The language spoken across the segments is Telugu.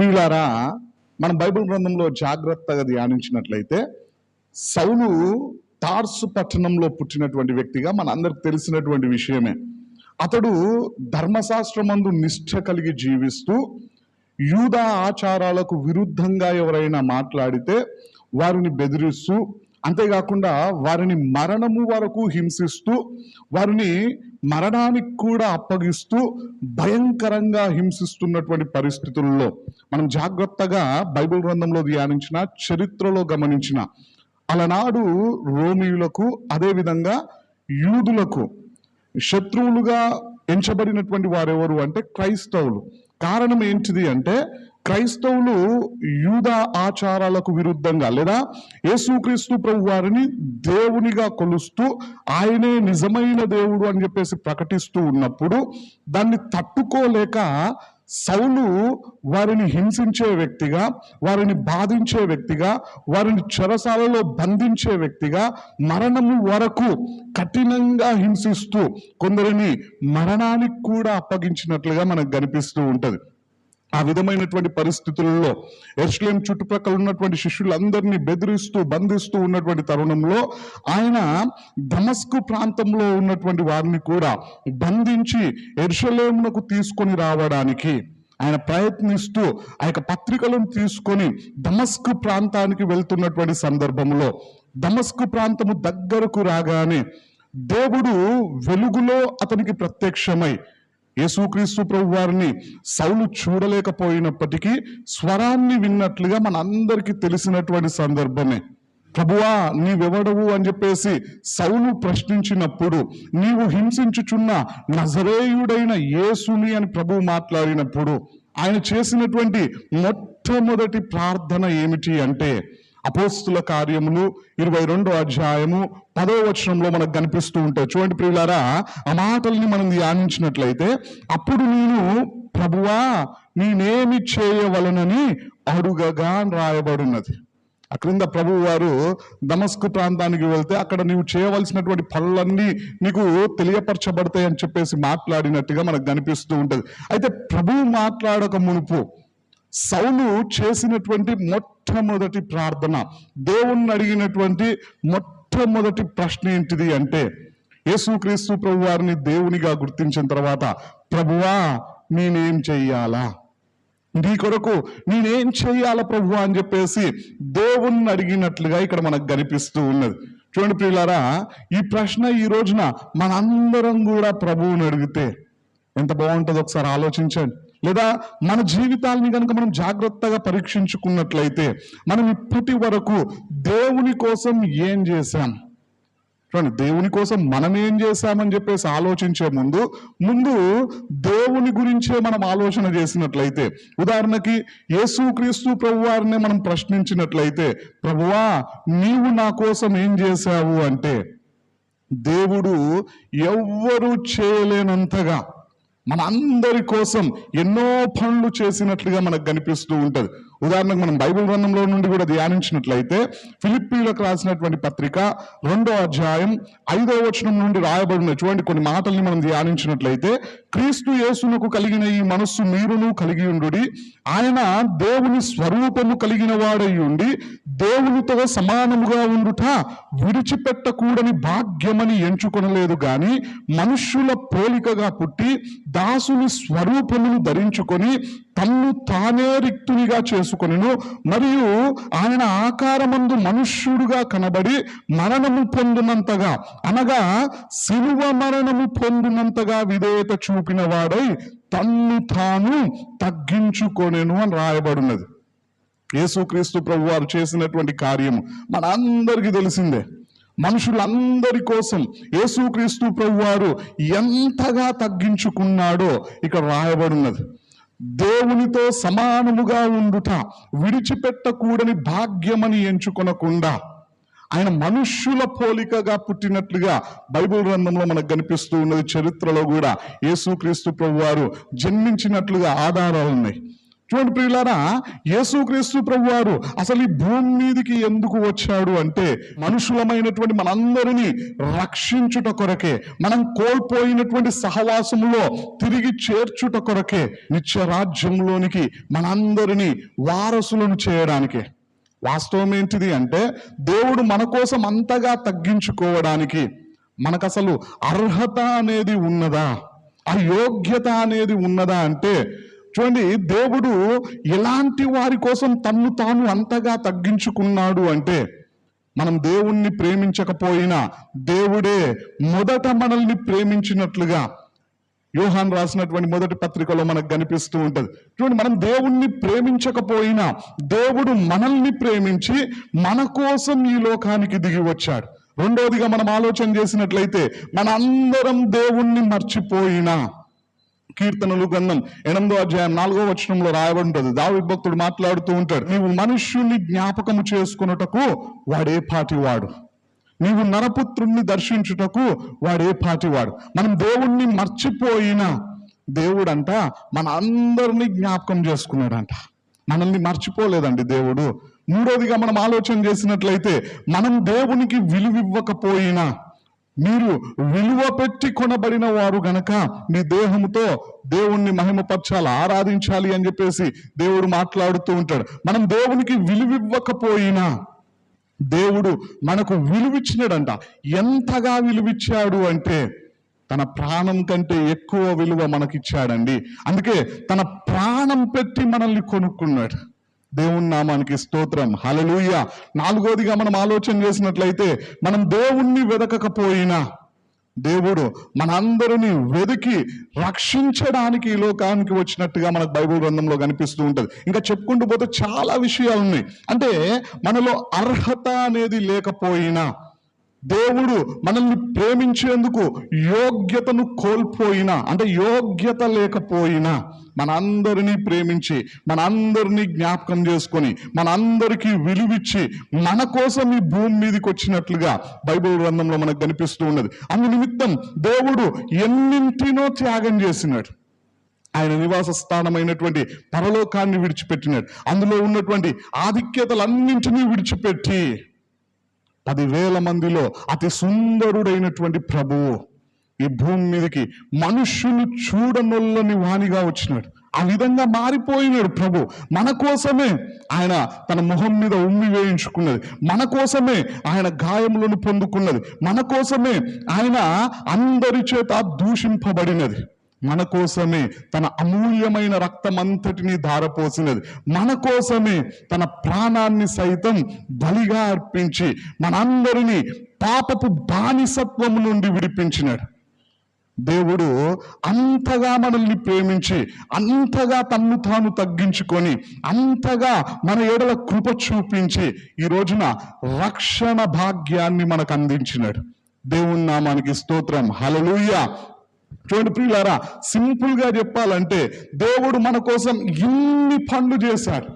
ప్రియులారా మన బైబిల్ గ్రంథంలో జాగ్రత్తగా ధ్యానించినట్లయితే సౌలు తార్సు పట్టణంలో పుట్టినటువంటి వ్యక్తిగా మన అందరికి తెలిసినటువంటి విషయమే. అతడు ధర్మశాస్త్రమందు నిష్ఠ కలిగి జీవిస్తూ యూదా ఆచారాలకు విరుద్ధంగా ఎవరైనా మాట్లాడితే వారిని బెదిరిస్తూ అంతేకాకుండా వారిని మరణము వరకు హింసిస్తూ వారిని మరణానికి కూడా అప్పగిస్తూ భయంకరంగా హింసిస్తున్నటువంటి పరిస్థితుల్లో మనం జాగ్రత్తగా బైబిల్ గ్రంథంలో ధ్యానించిన చరిత్రలో గమనించిన అలనాడు రోమియులకు అదేవిధంగా యూదులకు శత్రువులుగా ఎంచబడినటువంటి వారెవరు అంటే క్రైస్తవులు. కారణం ఏంటిది అంటే క్రైస్తవులు యూదా ఆచారాలకు విరుద్ధంగా లేదా యేసుక్రీస్తు ప్రభు వారిని దేవునిగా కొలుస్తూ ఆయనే నిజమైన దేవుడు అని చెప్పేసి ప్రకటిస్తూ ఉన్నప్పుడు దాన్ని తట్టుకోలేక సౌలు వారిని హింసించే వ్యక్తిగా వారిని బాధించే వ్యక్తిగా వారిని చెరసాలలో బంధించే వ్యక్తిగా మరణము వరకు కఠినంగా హింసిస్తూ కొందరిని మరణానికి కూడా అప్పగించినట్లుగా మనకు కనిపిస్తూ ఉంటుంది. ఆ విధమైనటువంటి పరిస్థితులలో ఎర్స్లేం చుట్టుప్రక్కల ఉన్నటువంటి శిష్యులందరినీ బెదిరిస్తూ బంధిస్తూ ఉన్నటువంటి తరుణంలో ఆయన ధమస్కు ప్రాంతంలో ఉన్నటువంటి వారిని కూడా బంధించి ఎర్షలేమునకు తీసుకొని రావడానికి ఆయన ప్రయత్నిస్తూ ఆ యొక్క పత్రికలను తీసుకొని ధమస్క్ ప్రాంతానికి వెళ్తున్నటువంటి సందర్భంలో ధమస్క్ ప్రాంతము దగ్గరకు రాగానే దేవుడు వెలుగులో అతనికి ప్రత్యక్షమై యేసుక్రీస్తు ప్రభు వారిని సౌలు చూడలేకపోయినప్పటికీ స్వరాన్ని విన్నట్లుగా మన అందరికీ తెలిసినటువంటి సందర్భమే. ప్రభువా నీవెవడవు అని చెప్పేసి సౌలు ప్రశ్నించినప్పుడు నీవు హింసించుచున్న నజరేయుడైన యేసుని అని ప్రభు మాట్లాడినప్పుడు ఆయన చేసినటువంటి మొట్టమొదటి ప్రార్థన ఏమిటి అంటే అపోస్తుల కార్యములు ఇరవై రెండో అధ్యాయము పదో వచనంలో మనకు కనిపిస్తూ ఉంటాయి. చూడండి ప్రియులారా ఆ మాటల్ని మనం ధ్యానించినట్లయితే అప్పుడు నేను ప్రభువా నేనేమి చేయవలనని అడుగగా రాయబడినది. అక్కడింద ప్రభువు ప్రభు వారు దమస్కు ప్రాంతానికి వెళ్తే అక్కడ నీవు చేయవలసినటువంటి పనులన్నీ నీకు తెలియపరచబడతాయి అని చెప్పేసి మాట్లాడినట్టుగా మనకు కనిపిస్తూ ఉంటుంది. అయితే ప్రభు మాట్లాడక మునుపు సౌలు చేసినటువంటి మొట్టమొదటి ప్రార్థన దేవుణ్ణి అడిగినటువంటి మొట్టమొదటి ప్రశ్న ఏంటిది అంటే యేసుక్రీస్తు ప్రభు వారిని దేవునిగా గుర్తించిన తర్వాత ప్రభువా నేనేం చెయ్యాలా? నీ కొరకు నేనేం చెయ్యాల ప్రభు? అని చెప్పేసి దేవుణ్ణి అడిగినట్లుగా ఇక్కడ మనకు కనిపిస్తూ ఉన్నది. చూడండి ప్రియులారా ఈ ప్రశ్న ఈ రోజున మనందరం కూడా ప్రభువుని అడిగితే ఎంత బాగుంటుందో ఒకసారి ఆలోచించండి. లేదా మన జీవితాలని కనుక మనం జాగ్రత్తగా పరీక్షించుకున్నట్లయితే మనం ఇప్పటి వరకు దేవుని కోసం ఏం చేశాం? చూడండి దేవుని కోసం మనం ఏం చేశామని చెప్పేసి ఆలోచించే ముందు ముందు దేవుని గురించే మనం ఆలోచన చేసినట్లయితే ఉదాహరణకి యేసుక్రీస్తు ప్రభు వారిని మనం ప్రశ్నించినట్లయితే ప్రభువా నీవు నా కోసం ఏం చేశావు అంటే దేవుడు ఎవ్వరూ చేయలేనంతగా మన అందరి కోసం ఎన్నో పనులు చేసినట్లుగా మనకు కనిపిస్తూ ఉంటుంది. ఉదాహరణకు మనం బైబిల్ గ్రంథంలో నుండి కూడా ధ్యానించినట్లయితే ఫిలిప్పీలకు రాసినటువంటి పత్రిక రెండో అధ్యాయం ఐదో వచనం నుండి రాయబడిన చూడండి కొన్ని మాటల్ని మనం ధ్యానించినట్లయితే క్రీస్తు యేసునకు కలిగిన ఈ మనస్సు మీరును కలిగి ఉండు ఆయన దేవుని స్వరూపము కలిగిన వాడై ఉండి దేవునితో సమానముగా ఉండుట విడిచిపెట్టకూడని భాగ్యమని ఎంచుకొనలేదు గాని మనుష్యుల పోలికగా పుట్టి దాసుని స్వరూపమును ధరించుకొని తన్ను తానే రిక్తునిగా చేసుకొనిను మరియు ఆయన ఆకారమందు మనుష్యుడుగా కనబడి మరణము పొందినంతగా అనగా శిలువ మరణము పొందినంతగా విధేయత చూపిన వాడై తన్ను తాను తగ్గించుకొనెను అని రాయబడినది. యేసుక్రీస్తు ప్రభు వారు చేసినటువంటి కార్యము మన అందరికీ తెలిసిందే. మనుషులందరి కోసం యేసుక్రీస్తు ప్రభు వారు ఎంతగా తగ్గించుకున్నాడో ఇక్కడ రాయబడినది. దేవునితో సమానముగా ఉండుట విడిచిపెట్టకూడని భాగ్యమని ఎంచుకొనకుండా ఆయన మనుష్యుల పోలికగా పుట్టినట్లుగా బైబిల్ గ్రంథంలో మనకు కనిపిస్తూ ఉన్నది చరిత్రలో కూడా యేసుక్రీస్తు ప్రభు వారు జన్మించినట్లుగా ఆధారాలు ఉన్నాయి. చూడండి ప్రియులారా యేసుక్రీస్తు ప్రభు వారు అసలు ఈ భూమి మీదకి ఎందుకు వచ్చాడు అంటే మనుషులమైనటువంటి మనందరినీ రక్షించుట కొరకే మనం కోల్పోయినటువంటి సహవాసంలో తిరిగి చేర్చుట కొరకే నిత్య రాజ్యంలోనికి మనందరినీ వారసులను చేయడానికే. వాస్తవం ఏంటిది అంటే దేవుడు మన కోసం అంతగా తగ్గించుకోవడానికి మనకు అసలు అర్హత అనేది ఉన్నదా? అయోగ్యత అనేది ఉన్నదా అంటే చూడండి దేవుడు ఎలాంటి వారి కోసం తన్ను తాను అంతగా తగ్గించుకున్నాడు అంటే మనం దేవుణ్ణి ప్రేమించకపోయినా దేవుడే మొదట మనల్ని ప్రేమించినట్లుగా యోహాన్ రాసినటువంటి మొదటి పత్రికలో మనకు కనిపిస్తూ ఉంటుంది. చూడండి మనం దేవుణ్ణి ప్రేమించకపోయినా దేవుడు మనల్ని ప్రేమించి మన కోసం ఈ లోకానికి దిగి వచ్చాడు. రెండవదిగా మనం ఆలోచన చేసినట్లయితే మన అందరం దేవుణ్ణి మర్చిపోయినా కీర్తనలు గ్రంథం ఎనిమిదో అధ్యాయం నాలుగో వచనంలో రాయబడి ఉంటుంది దావి భక్తుడు మాట్లాడుతూ ఉంటాడు నీవు మనుష్యుణ్ణి జ్ఞాపకము చేసుకున్నటకు వాడే పాటివాడు. నీవు నరపుత్రుణ్ణి దర్శించుటకు వాడే పాటివాడు. మనం దేవుణ్ణి మర్చిపోయినా దేవుడంట మన అందరినీ జ్ఞాపకం చేసుకున్నాడంట. మనల్ని మర్చిపోలేదండి దేవుడు. మూడోదిగా మనం ఆలోచన చేసినట్లయితే మనం దేవునికి విలువివ్వకపోయినా మీరు విలువ పెట్టి కొనబడిన వారు గనక మీ దేహంతో దేవుణ్ణి మహిమపరచాలి ఆరాధించాలి అని చెప్పేసి దేవుడు మాట్లాడుతూ ఉంటాడు. మనం దేవునికి విలువివ్వకపోయినా దేవుడు మనకు విలువిచ్చినాడంట. ఎంతగా విలువిచ్చాడు అంటే తన ప్రాణం కంటే ఎక్కువ విలువ మనకిచ్చాడండి. అందుకే తన ప్రాణం పెట్టి మనల్ని కొనుక్కున్నాడు. దేవుని నామానికి స్తోత్రం. హలలుయ నాలుగోదిగా మనం ఆలోచన చేసినట్లయితే మనం దేవుణ్ణి వెదకకపోయినా దేవుడు మనందరినీ వెతికి రక్షించడానికి ఈ లోకానికి వచ్చినట్టుగా మనకు బైబిల్ గ్రంథంలో కనిపిస్తూ ఉంటుంది. ఇంకా చెప్పుకుంటూ పోతే చాలా విషయాలు ఉన్నాయి. అంటే మనలో అర్హత అనేది లేకపోయినా దేవుడు మనల్ని ప్రేమించేందుకు యోగ్యతను కోల్పోయినా అంటే యోగ్యత లేకపోయినా మనందరినీ ప్రేమించి మనందరినీ జ్ఞాపకం చేసుకొని మనందరికీ విలువిచ్చి మన కోసం ఈ భూమి మీదకి వచ్చినట్లుగా బైబిల్ గ్రంథంలో మనకు కనిపిస్తూ ఉన్నది. అందు నిమిత్తం దేవుడు ఎన్నింటినో త్యాగం చేసినాడు. ఆయన నివాస స్థానమైనటువంటి పరలోకాన్ని విడిచిపెట్టినాడు. అందులో ఉన్నటువంటి ఆధిక్యతలన్నింటినీ విడిచిపెట్టి పదివేల మందిలో అతి సుందరుడైనటువంటి ప్రభువు ఈ భూమి మీదకి మనుష్యులు చూడనొల్లని వానిగా వచ్చినాడు. ఆ విధంగా మారిపోయినాడు ప్రభు. మన కోసమే ఆయన తన మొహం మీద ఉమ్మి వేయించుకున్నది. మన కోసమే ఆయన గాయములను పొందుకున్నది. మన కోసమే ఆయన అందరి చేత దూషింపబడినది. మన కోసమే తన అమూల్యమైన రక్తమంతటిని ధారపోసినది. మన కోసమే తన ప్రాణాన్ని సైతం బలిగా అర్పించి మనందరినీ పాపపు బానిసత్వము నుండి విడిపించినాడు. దేవుడు అంతగా మనల్ని ప్రేమించి అంతగా తన్ను తాను తగ్గించుకొని అంతగా మన ఏడల కృప చూపించి ఈ రోజున రక్షణ భాగ్యాన్ని మనకు అందించినాడు. దేవుని నామానికి స్తోత్రం. హల్లెలూయా. చూడండి ప్రియులారా సింపుల్గా చెప్పాలంటే దేవుడు మన కోసం ఇన్ని పనులు చేశాడు.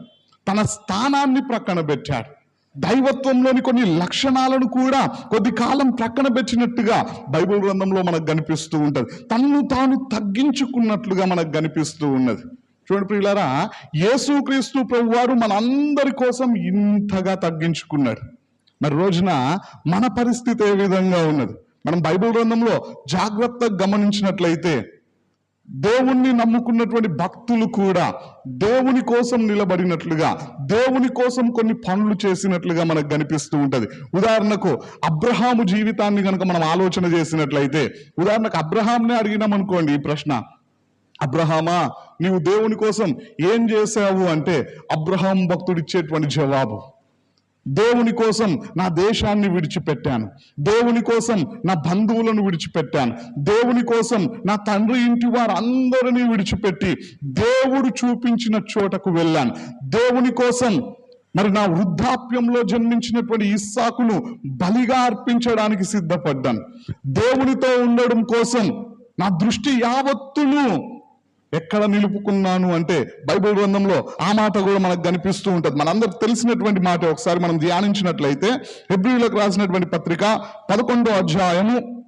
తన స్థానాన్ని ప్రక్కన పెట్టాడు. దైవత్వంలోని కొన్ని లక్షణాలను కూడా కొద్ది కాలం ప్రక్కన పెట్టినట్టుగా బైబిల్ గ్రంథంలో మనకు కనిపిస్తూ ఉంటది. తన్ను తాను తగ్గించుకున్నట్లుగా మనకు కనిపిస్తూ ఉన్నది. చూడండి ప్రియులారా యేసుక్రీస్తు ప్రభు వారు మనందరి కోసం ఇంతగా తగ్గించుకున్నాడు మరి రోజున మన పరిస్థితి ఏ విధంగా ఉన్నది? మనం బైబిల్ గ్రంథంలో జాగ్రత్తగా గమనించినట్లయితే దేవుణ్ణి నమ్ముకున్నటువంటి భక్తులు కూడా దేవుని కోసం నిలబడినట్లుగా దేవుని కోసం కొన్ని పనులు చేసినట్లుగా మనకు కనిపిస్తూ ఉంటది. ఉదాహరణకు అబ్రహాము జీవితాన్ని కనుక మనం ఆలోచన చేసినట్లయితే ఉదాహరణకు అబ్రహాంనే అడిగినామనుకోండి ఈ ప్రశ్న. అబ్రహామా నీవు దేవుని కోసం ఏం చేశావు అంటే అబ్రహాం భక్తుడిచ్చేటువంటి జవాబు. దేవుని కోసం నా దేశాన్ని విడిచిపెట్టాను. దేవుని కోసం నా బంధువులను విడిచిపెట్టాను. దేవుని కోసం నా తండ్రి ఇంటి వారు అందరినీ విడిచిపెట్టి దేవుడు చూపించిన చోటకు వెళ్ళాను. దేవుని కోసం మరి నా వృద్ధాప్యంలో జన్మించినటువంటి ఇస్సాకును బలిగా అర్పించడానికి సిద్ధపడ్డాను. దేవునితో ఉండడం కోసం నా దృష్టి యావత్తును ఎక్కడ నిలుపుకున్నాను అంటే బైబిల్ గ్రంథంలో ఆ మాట కూడా మనకు కనిపిస్తూ ఉంటుంది. మనందరికి తెలిసినటువంటి మాట ఒకసారి మనం ధ్యానించినట్లయితే హెబ్రిలకు రాసినటువంటి పత్రిక పదకొండో అధ్యాయము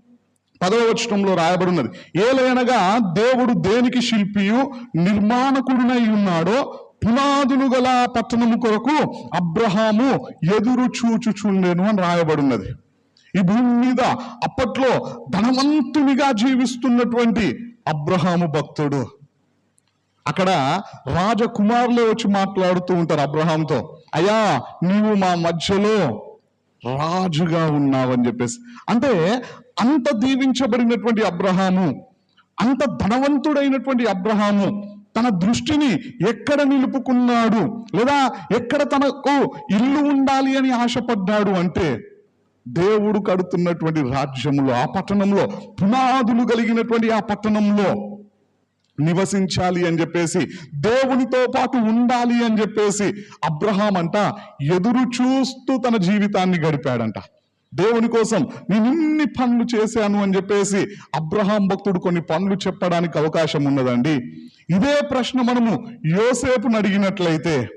పదవ వచనంలో రాయబడి ఉన్నది ఏలైనగా దేవుడు దేనికి శిల్పియు? నిర్మాణకుడునై ఉన్నాడో పునాదులు గల పట్టణము కొరకు అబ్రహాము ఎదురు చూచుచుండెను అని రాయబడినది. ఈ భూమి మీద అప్పట్లో ధనవంతునిగా జీవిస్తున్నటువంటి అబ్రహాము భక్తుడు. అక్కడ రాజకుమారులే వచ్చి మాట్లాడుతూ ఉంటారు అబ్రహాంతో అయ్యా నీవు మా మధ్యలో రాజుగా ఉన్నావని చెప్పేసి. అంటే అంత దీవించబడినటువంటి అబ్రహాము అంత ధనవంతుడైనటువంటి అబ్రహాము తన దృష్టిని ఎక్కడ నిలుపుకున్నాడు లేదా ఎక్కడ తనకు ఇల్లు ఉండాలి అని ఆశపడ్డాడు అంటే దేవుడు కడుతున్నటువంటి రాజ్యములో ఆ పట్టణంలో పునాదులు కలిగినటువంటి ఆ పట్టణంలో నివసించాలి అని చెప్పేసి దేవునితో పాటు ఉండాలి అని చెప్పేసి అబ్రహాం అంట ఎదురు చూస్తూ తన జీవితాన్ని గడిపాడంట. దేవుని కోసం నేను ఇన్ని పనులు చేశాను అని చెప్పేసి అబ్రహాం భక్తుడు కొన్ని పనులు చెప్పడానికి అవకాశం ఉన్నదండి. ఇదే ప్రశ్న మనము యోసేపును అడిగినట్లయితే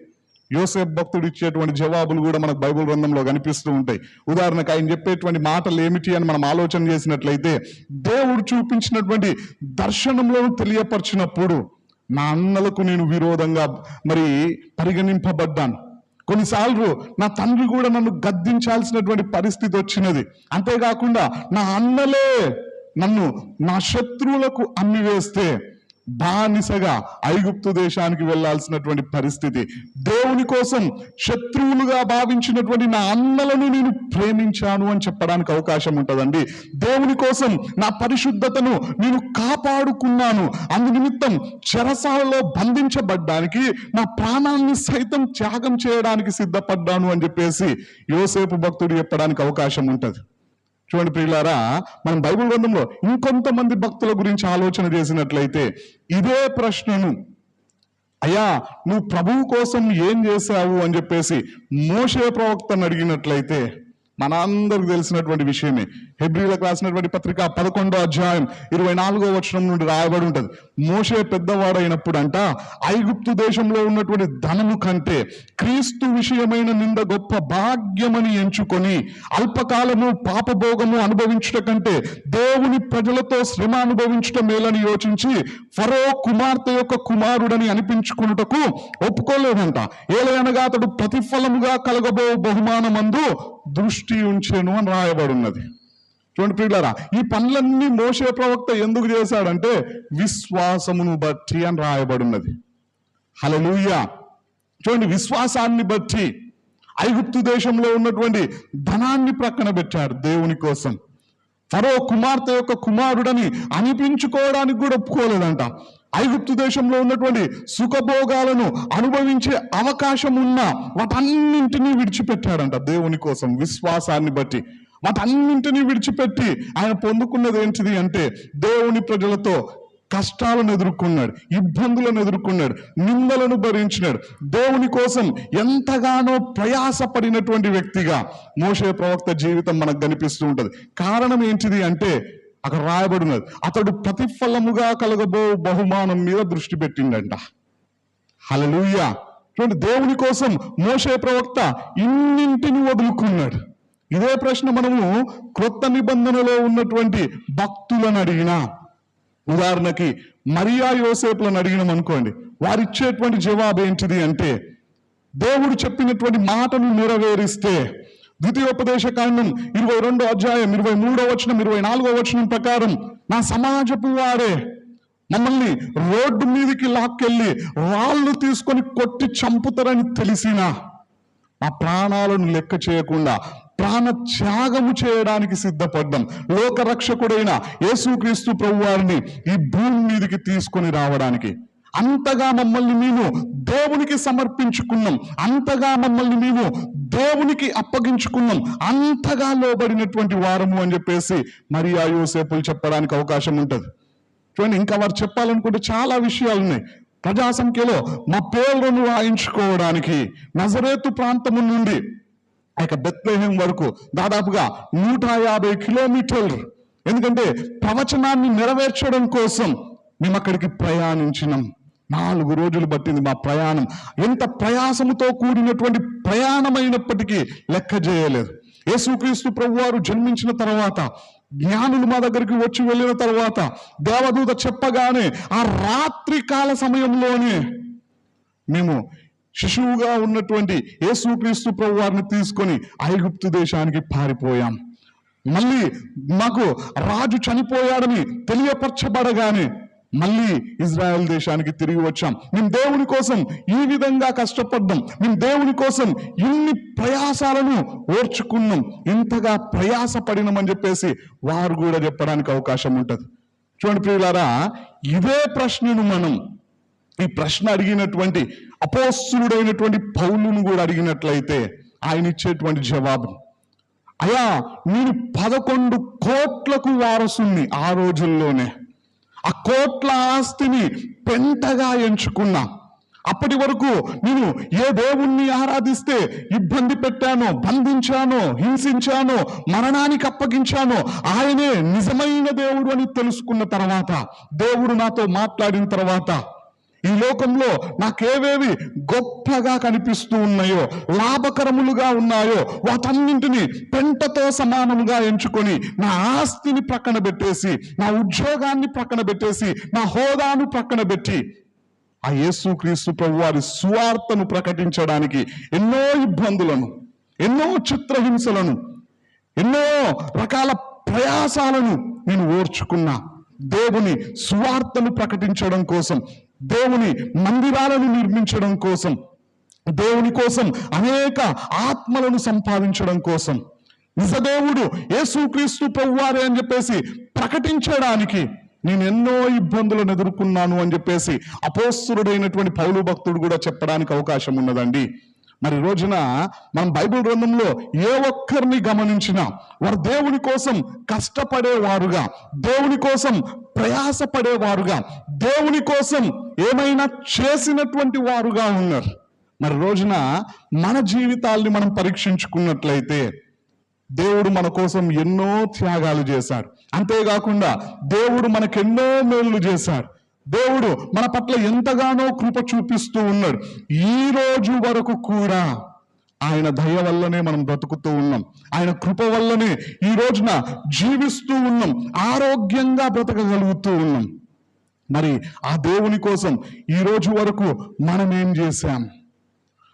యోసేఫ్ భక్తుడు ఇచ్చేటువంటి జవాబులు కూడా మనకు బైబిల్ గ్రంథంలో కనిపిస్తూ ఉంటాయి. ఉదాహరణకు ఆయన చెప్పేటువంటి మాటలు ఏమిటి అని మనం ఆలోచన చేసినట్లయితే దేవుడు చూపించినటువంటి దర్శనంలో తెలియపరిచినప్పుడు నా అన్నలకు నేను విరోధంగా మరి పరిగణింపబడ్డాను. కొన్నిసార్లు నా తండ్రి కూడా నన్ను గద్దించాల్సినటువంటి పరిస్థితి వచ్చినది. అంతేకాకుండా నా అన్నలే నన్ను నా శత్రువులకు అమ్మివేస్తే బానిసగా ఐగుప్తు దేశానికి వెళ్ళాల్సినటువంటి పరిస్థితి. దేవుని కోసం శత్రువులుగా భావించినటువంటి నా అన్నలను నేను ప్రేమించాను అని చెప్పడానికి అవకాశం ఉంటుందండి. దేవుని కోసం నా పరిశుద్ధతను నేను కాపాడుకున్నాను. అందునిమిత్తం చెరసాలలో బంధించబడ్డానికి నా ప్రాణాన్ని సైతం త్యాగం చేయడానికి సిద్ధపడ్డాను అని చెప్పేసి యోసేపు భక్తుడు చెప్పడానికి అవకాశం ఉంటుంది. చూడండి ప్రియులారా మనం బైబిల్ గ్రంథంలో ఇంకొంతమంది భక్తుల గురించి ఆలోచన చేసినట్లయితే ఇదే ప్రశ్నను అయ్యా నువ్వు ప్రభువు కోసం ఏం చేశావు? అని చెప్పేసి మోషే ప్రవక్తను అడిగినట్లయితే మన అందరికి తెలిసినటువంటి విషయమే హెబ్రిలకు రాసినటువంటి పత్రిక పదకొండో అధ్యాయం ఇరవై నాలుగో వచనం నుండి రాయబడి ఉంటుంది. మోషే పెద్దవాడైనప్పుడు అంట ఐగుప్తు దేశంలో ఉన్నటువంటి ధనము కంటే క్రీస్తు విషయమైన నింద గొప్ప భాగ్యమని ఎంచుకొని అల్పకాలము పాపభోగము అనుభవించుట కంటే దేవుని ప్రజలతో శ్రమ అనుభవించుట మేలని యోచించి ఫరో కుమార్తె యొక్క కుమారుడని అనిపించుకున్నటకు ఒప్పుకోలేదంట. ఏలయనగా అతడు ప్రతిఫలముగా కలగబో బహుమానమందు దృష్టి ఉంచెను అని రాయబడి ఉన్నది. చూడండి ప్రియులారా ఈ పనులన్నీ మోసే ప్రవక్త ఎందుకు చేశాడంటే విశ్వాసమును బట్టి అని రాయబడి ఉన్నది హలలుయ చూడండి విశ్వాసాన్ని బట్టి ఐగుప్తు దేశంలో ఉన్నటువంటి ధనాన్ని ప్రక్కన పెట్టాడు దేవుని కోసం. ఫరో కుమార్తె యొక్క కుమారుడని అనిపించుకోవడానికి కూడా ఒప్పుకోలేదంట. ఐగుప్తు దేశంలో ఉన్నటువంటి సుఖభోగాలను అనుభవించే అవకాశం ఉన్న వాటన్నింటినీ విడిచిపెట్టాడంట దేవుని కోసం విశ్వాసాన్ని బట్టి. వాటన్నింటినీ విడిచిపెట్టి ఆయన పొందుకున్నది ఏంటిది అంటే దేవుని ప్రజలతో కష్టాలను ఎదుర్కొన్నాడు ఇబ్బందులను ఎదుర్కొన్నాడు నిందలను భరించినాడు. దేవుని కోసం ఎంతగానో ప్రయాసపడినటువంటి వ్యక్తిగా మోసే ప్రవక్త జీవితం మనకు కనిపిస్తూ ఉంటది. కారణం ఏంటిది అంటే అక్కడ రాయబడినది అతడు ప్రతిఫలముగా కలగబో బహుమానం మీద దృష్టి పెట్టిండంట. హలలుయ చూడండి దేవుని కోసం మోసే ప్రవక్త ఇన్నింటిని వదులుకున్నాడు. ఇదే ప్రశ్న మనము క్రొత్త నిబంధనలో ఉన్నటువంటి భక్తులను అడిగినా ఉదాహరణకి మరియా యోసేపులను అడిగినాం అనుకోండి వారిచ్చేటువంటి జవాబు ఏంటిది అంటే దేవుడు చెప్పినటువంటి మాటను నెరవేరిస్తే ద్వితీయోపదేశ కాండం ఇరవై రెండో అధ్యాయం ఇరవై మూడో వచనం ఇరవై నాలుగో వచనం ప్రకారం నా సమాజపు వారే మమ్మల్ని రోడ్డు మీదకి లాక్కెళ్ళి రాళ్ళు తీసుకొని కొట్టి చంపుతారని తెలిసినా ఆ ప్రాణాలను లెక్క చేయకుండా ప్రాణ త్యాగము చేయడానికి సిద్ధపడ్డాం. లోకరక్షకుడైన యేసుక్రీస్తు ప్రభు వారిని ఈ భూమి మీదకి తీసుకొని రావడానికి. అంతగా మమ్మల్ని మేము దేవునికి సమర్పించుకున్నాం. అంతగా మమ్మల్ని మేము దేవునికి అప్పగించుకున్నాం. అంతగా లోబడినటువంటి వారము అని చెప్పేసి మరి ఆ యోసేపులు చెప్పడానికి అవకాశం ఉంటుంది. చూడండి ఇంకా వారు చెప్పాలనుకుంటే చాలా విషయాలు ఉన్నాయి. ప్రజా సంఖ్యలో మా పేర్లను రాయించుకోవడానికి నజరేతు ప్రాంతము నుండి ఆ యొక్క బెత్లహేం వరకు దాదాపుగా నూట యాభై కిలోమీటర్లు. ఎందుకంటే ప్రవచనాన్ని నెరవేర్చడం కోసం మేము అక్కడికి ప్రయాణించినాం. నాలుగు రోజులు పట్టింది మా ప్రయాణం. ఎంత ప్రయాసముతో కూడినటువంటి ప్రయాణమైనప్పటికీ లెక్క చేయలేదు. యేసుక్రీస్తు ప్రభువారు జన్మించిన తర్వాత జ్ఞానులు మా దగ్గరికి వచ్చి వెళ్ళిన తర్వాత దేవదూత చెప్పగానే ఆ రాత్రి కాల సమయంలోనే మేము శిశువుగా ఉన్నటువంటి యేసుక్రీస్తు ప్రభు వారిని తీసుకొని ఐగుప్తు దేశానికి పారిపోయాం. మళ్ళీ మాకు రాజు చనిపోయాడని తెలియపరచబడగానే మళ్ళీ ఇజ్రాయెల్ దేశానికి తిరిగి వచ్చాం. మేము దేవుని కోసం ఈ విధంగా కష్టపడ్డాం. మేము దేవుని కోసం ఇన్ని ప్రయాసాలను ఓర్చుకున్నాం. ఇంతగా ప్రయాసపడినామని చెప్పేసి వారు కూడా చెప్పడానికి అవకాశం ఉంటుంది. చూడండి ప్రియులారా ఇదే ప్రశ్నను మనం ఈ ప్రశ్న అడిగినటువంటి అపోస్తుడైనటువంటి పౌలును కూడా అడిగినట్లయితే ఆయన ఇచ్చేటువంటి జవాబు అయ్యా నేను పదకొండు కోట్లకు వారసుని ఆ రోజుల్లోనే. ఆ కోట్ల ఆస్తిని పెంటగా ఎంచుకున్నా. అప్పటి వరకు నేను ఏ దేవుణ్ణి ఆరాధిస్తే ఇబ్బంది పెట్టానో బంధించానో హింసించానో మరణానికి అప్పగించానో ఆయనే నిజమైన దేవుడు అని తెలుసుకున్న తర్వాత దేవుడు నాతో మాట్లాడిన తర్వాత ఈ లోకంలో నాకేవేవి గొప్పగా కనిపిస్తూ ఉన్నాయో లాభకరములుగా ఉన్నాయో వాటన్నింటినీ పెంటతో సమానముగా ఎంచుకొని నా ఆస్తిని ప్రక్కన పెట్టేసి నా ఉద్యోగాన్ని ప్రక్కన పెట్టేసి నా హోదాను ప్రక్కన పెట్టి ఆ యేసుక్రీస్తు ప్రభు వారి సువార్తను ప్రకటించడానికి ఎన్నో ఇబ్బందులను ఎన్నో చిత్రహింసలను ఎన్నో రకాల ప్రయాసాలను నేను ఓర్చుకున్నా దేవుని సువార్తను ప్రకటించడం కోసం దేవుని మందిరాలను నిర్మించడం కోసం దేవుని కోసం అనేక ఆత్మలను సంపాదించడం కోసం. నిజదేవుడు యేసుక్రీస్తు ప్రభువారే అని చెప్పేసి ప్రకటించడానికి నేను ఎన్నో ఇబ్బందులను ఎదుర్కొన్నాను అని చెప్పేసి అపోస్తుడైనటువంటి పౌలు భక్తుడు కూడా చెప్పడానికి అవకాశం ఉన్నదండి. మరి రోజున మనం బైబిల్ గ్రంథంలో ఏ ఒక్కరిని గమనించినా వారు దేవుని కోసం కష్టపడేవారుగా దేవుని కోసం ప్రయాసపడేవారుగా దేవుని కోసం ఏమైనా చేసినటువంటి వారుగా ఉన్నారు. మరి రోజున మన జీవితాల్ని మనం పరీక్షించుకున్నట్లయితే దేవుడు మన కోసం ఎన్నో త్యాగాలు చేశాడు. అంతేకాకుండా దేవుడు మనకెన్నో మేలు చేశాడు. దేవుడు మన పట్ల ఎంతగానో కృప చూపిస్తూ ఉన్నాడు. ఈ రోజు వరకు కూడా ఆయన దయ వల్లనే మనం బ్రతుకుతూ ఉన్నాం. ఆయన కృప వల్లనే ఈ రోజున జీవిస్తూ ఉన్నాం. ఆరోగ్యంగా బ్రతకగలుగుతూ ఉన్నాం. మరి ఆ దేవుని కోసం ఈ రోజు వరకు మనం ఏం చేశాం?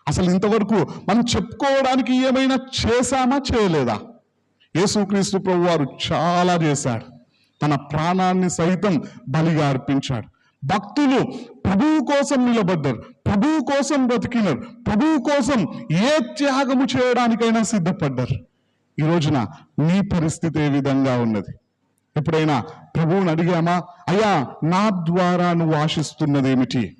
అసలు ఇంతవరకు మనం చెప్పుకోవడానికి ఏమైనా చేశామా చేయలేదా? యేసుక్రీస్తు ప్రభు వారు చాలా చేశాడు. తన ప్రాణాన్ని సైతం బలిగా అర్పించాడు. భక్తులు ప్రభువు కోసం నిలబడ్డారు. ప్రభువు కోసం బ్రతికినారు. ప్రభువు కోసం ఏ త్యాగము చేయడానికైనా సిద్ధపడ్డారు. ఈ రోజున నీ పరిస్థితి ఏ విధంగా ఉన్నది? ఎప్పుడైనా ప్రభువుని అడిగామా? అయ్యా నా ద్వారా నువ్వు ఆశిస్తున్నదేమిటి?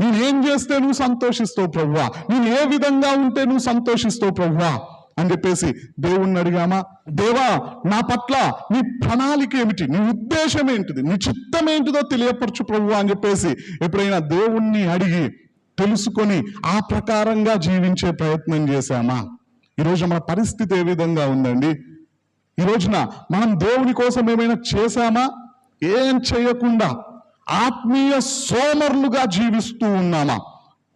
నేనేం చేస్తే నువ్వు సంతోషిస్తావు ప్రభువా? నేను ఏ విధంగా ఉంటే నువ్వు సంతోషిస్తావు ప్రభువా? అని చెప్పేసి దేవుణ్ణి అడిగామా? దేవా నా పట్ల నీ ప్రణాళిక ఏమిటి? నీ ఉద్దేశం ఏంటిది? నీ చిత్తం ఏంటిదో తెలియపరచు ప్రభు అని చెప్పేసి ఎప్పుడైనా దేవుణ్ణి అడిగి తెలుసుకొని ఆ ప్రకారంగా జీవించే ప్రయత్నం చేశామా? ఈరోజు మన పరిస్థితి ఏ విధంగా ఉందండి? ఈ రోజున మనం దేవుని కోసం ఏమైనా చేశామా? ఏం చేయకుండా ఆత్మీయ సోమరులుగా జీవిస్తూ ఉన్నామా?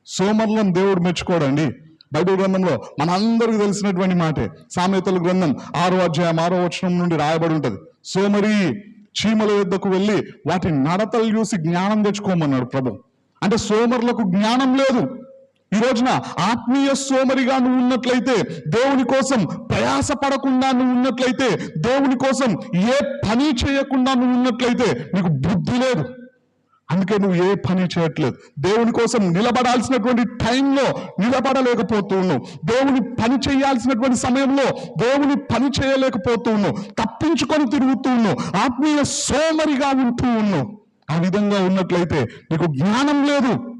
సోమరులను దేవుడు మెచ్చుకోడండి. బైబిల్ గ్రంథంలో మనందరికీ తెలిసినటువంటి మాటే. సామెతల గ్రంథం ఆరో అధ్యాయం ఆరో వచనం నుండి రాయబడి ఉంటది. సోమరి చీమల యుద్ధకు వెళ్ళి వాటి నడతలు చూసి జ్ఞానం తెచ్చుకోమన్నాడు ప్రభు. అంటే సోమరులకు జ్ఞానం లేదు. ఈ రోజున ఆత్మీయ సోమరిగా నువ్వు ఉన్నట్లయితే దేవుని కోసం ప్రయాస పడకుండా నువ్వు ఉన్నట్లయితే దేవుని కోసం ఏ పని చేయకుండా నువ్వు ఉన్నట్లయితే నీకు బుద్ధి లేదు. అందుకే నువ్వు ఏ పని చేయట్లేదు. దేవుని కోసం నిలబడాల్సినటువంటి టైంలో నిలబడలేకపోతూ ఉన్నావు దేవుని పని చేయాల్సినటువంటి సమయంలో దేవుని పని చేయలేకపోతూ ఉన్నావు తప్పించుకొని తిరుగుతూ ఉన్నావు ఆత్మీయ సోమరిగా ఉంటూ ఉన్నావు. ఆ విధంగా ఉన్నట్లయితే నీకు జ్ఞానం లేదు.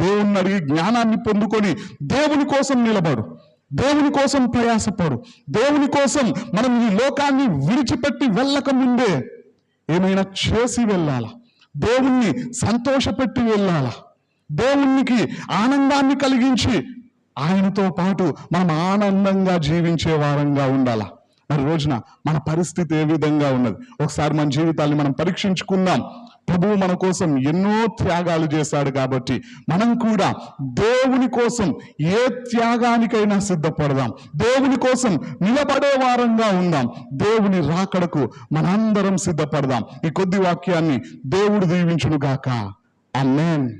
దేవుణ్ణి అడిగి జ్ఞానాన్ని పొందుకొని దేవుని కోసం నిలబడు. దేవుని కోసం ప్రయాసపడు. దేవుని కోసం మనం ఈ లోకాన్ని విడిచిపెట్టి వెళ్ళక ముందే ఏమైనా చేసి వెళ్ళాలా? దేవుణ్ణి సంతోషపెట్టి వెళ్ళాలా? దేవునికి ఆనందాన్ని కలిగించి ఆయనతో పాటు మనం ఆనందంగా జీవించే వారంగా ఉండాలా? మరి రోజున మన పరిస్థితి ఏ విధంగా ఉన్నది? ఒకసారి మన జీవితాన్ని మనం పరీక్షించుకుందాం. ప్రభువు మన కోసం ఎన్నో త్యాగాలు చేశాడు కాబట్టి మనం కూడా దేవుని కోసం ఏ త్యాగానికైనా సిద్ధపడదాం. దేవుని కోసం నిలబడే వారంగా ఉందాం. దేవుని రాకడకు మనందరం సిద్ధపడదాం. ఈ కొద్ది వాక్యాన్ని దేవుడు దీవించును గాక అమ్మేన్